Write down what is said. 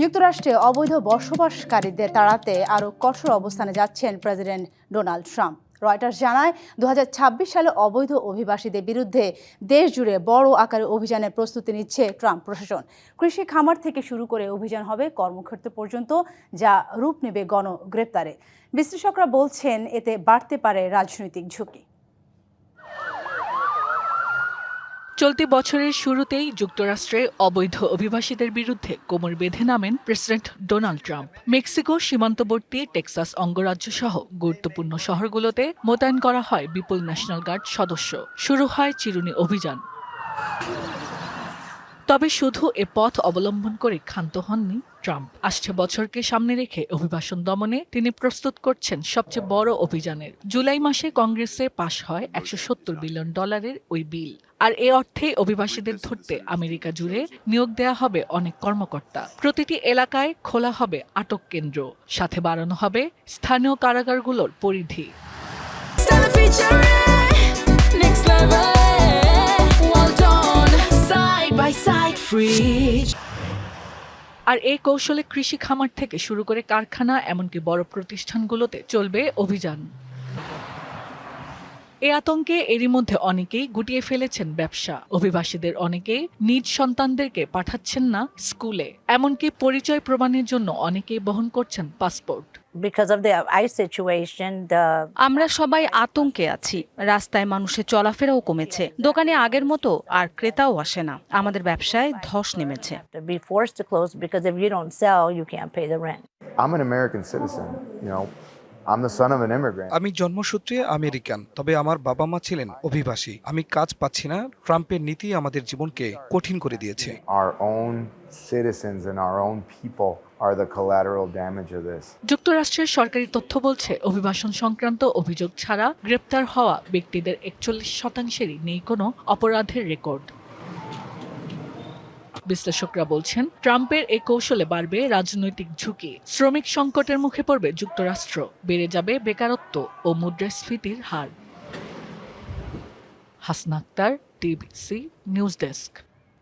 যুক্তরাষ্ট্রে অবৈধ বসবাসকারীদের তাড়াতে আরও কঠোর অবস্থানে যাচ্ছেন প্রেসিডেন্ট ডোনাল্ড ট্রাম্প। রয়টার্স জানায় দু হাজার ছাব্বিশ সালে অবৈধ অভিবাসীদের বিরুদ্ধে দেশ জুড়ে বড় আকারে অভিযানের প্রস্তুতি নিচ্ছে ট্রাম্প প্রশাসন। কৃষি খামার থেকে শুরু করে অভিযান হবে কর্মক্ষেত্র পর্যন্ত, যা রূপ নেবে গণগ্রেপ্তারে। বিশ্লেষকরা বলছেন, এতে বাড়তে পারে রাজনৈতিক ঝুঁকি। চলতি বছরের শুরুতেই যুক্তরাষ্ট্রে অবৈধ অভিবাসীদের বিরুদ্ধে কোমর বেঁধে নামেন প্রেসিডেন্ট ডোনাল্ড ট্রাম্প। মেক্সিকো সীমান্তবর্তী টেক্সাস অঙ্গরাজ্য সহ গুরুত্বপূর্ণ শহরগুলোতে মোতায়েন করা হয় বিপুল ন্যাশনাল গার্ড সদস্য। শুরু হয় চিরুনি অভিযান। তবে শুধু এ পথ অবলম্বন করে ক্ষান্ত হননি ট্রাম্প। আসছে বছরকে সামনে রেখে অভিবাসন দমনে তিনি প্রস্তুত করছেন সবচেয়ে বড় অভিযানের। জুলাই মাসে কংগ্রেসে পাশ হয় একশো সত্তর বিলিয়ন ডলারের ওই বিল। আর এ অর্থে অভিবাসীদের ধরতে আমেরিকা জুড়ে নিয়োগ দেয়া হবে অনেক কর্মকর্তা। প্রতিটি এলাকায় খোলা হবে আটক কেন্দ্র। সাথে বাড়ানো হবে স্থানীয় কারাগারগুলোর পরিধি। Free. আর এই কৌশলে কৃষি খামার থেকে শুরু করে কারখানা, এমনকি বড় প্রতিষ্ঠানগুলোতে চলবে অভিযান এ আতঙ্কে এরই মধ্যে অনেকেই গুটিয়ে ফেলেছেন ব্যবসা। অভিবাসীদের অনেকেই নিজ সন্তানদেরকে পাঠাচ্ছেন না স্কুলে। এমনকি পরিচয় প্রমাণের জন্য অনেকেই বহন করছেন পাসপোর্ট। আমরা সবাই আতঙ্কে আছি। রাস্তায় মানুষের চলাফেরাও কমেছে। দোকানে আগের মতো আর ক্রেতাও আসে না। আমাদের ব্যবসায় ধস নেমেছে. I'm an American citizen. You know, I'm the son of an immigrant. আমি জন্মসূত্রে আমেরিকান তবে আমার বাবা মা ছিলেন অভিবাসী আমি কাজ পাচ্ছি না ট্রাম্পের নীতি আমাদের জীবনকে কঠিন করে দিয়েছে Our own citizens and our own people are the collateral damage of this. যুক্তরাষ্ট্রের সরকারি তথ্য বলছে অভিবাসন সংক্রান্ত অভিযোগ ছাড়া গ্রেপ্তার হওয়া ব্যক্তিদের একচল্লিশ শতাংশেরই নেই কোনো অপরাধের রেকর্ড বিশ্লেষকরা বলছেন, ট্রাম্পের এ কৌশলে বাড়বে রাজনৈতিক ঝুঁকি। শ্রমিক সংকটের মুখে পড়বে যুক্তরাষ্ট্র। বেড়ে যাবে বেকারত্ব ও মুদ্রাস্ফীতির হার। Hasna Akter TBC news desk.